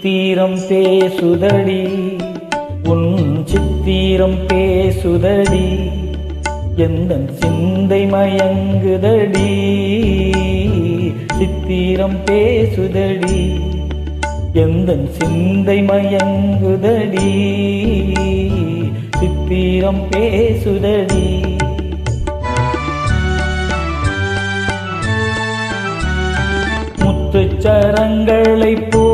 சித்திரம் பேசுதடி. உன் சித்திரம் பேசுதடி. எந்த சிந்தை மயங்குதடி. சித்திரம் பேசுதடி. எந்த சிந்தை மயங்குதடி. சித்திரம் பேசுதடி. முத்துச்சரங்களை போ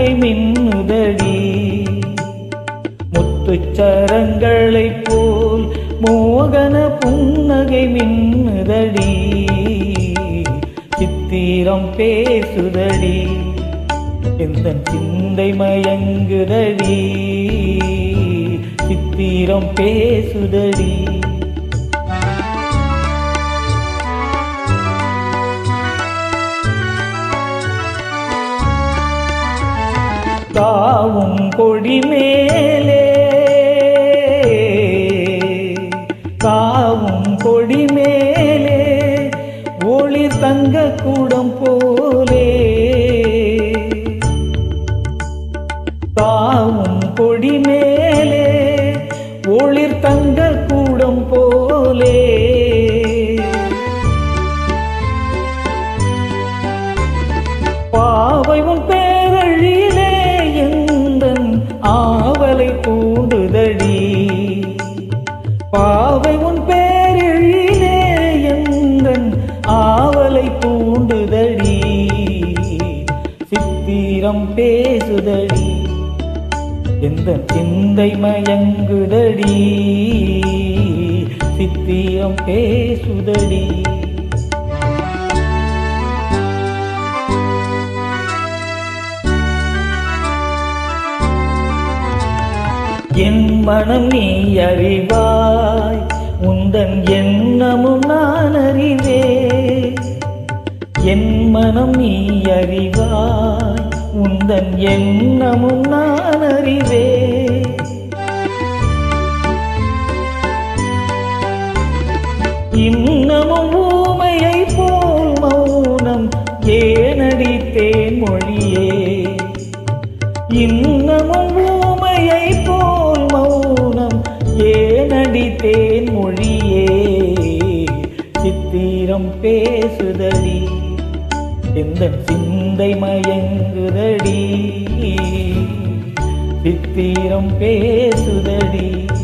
புன்னகை மின்னுதடி. முத்துச்சரங்களை போல் மோகன புன்னகை மின்னுதடி. சித்திரம் பேசுதடி. எந்த சிந்தை மயங்குதடி. சித்திரம் பேசுதடி. தாவும் கொடி மேலே. காவும் கொடி மேலே. ஒளி தங்க கூடம் போலே. காவும் கொடி மேலே. ஒளிர் தங்க கூடம் போலே. பாவை உன் பூண்டுதடி பாவை உன் பேரழியிலே எந்தன் ஆவலை பூண்டுதடி சித்திரம் பேசுதடி. எந்த சிந்தை மயங்குதடி. சித்திரம் பேசுதடி. என் மனம் நீ அறிவாய். உந்தன் எண்ணமும் நான் அறிவே என் மனம் நீ அறிவாய். உந்தன் எண்ணமும் நான் அறிவே இன்னமும் சித்திரம் பேசுதடி. எந்த சிந்தை மயங்குதடி. சித்திரம் பேசுதடி.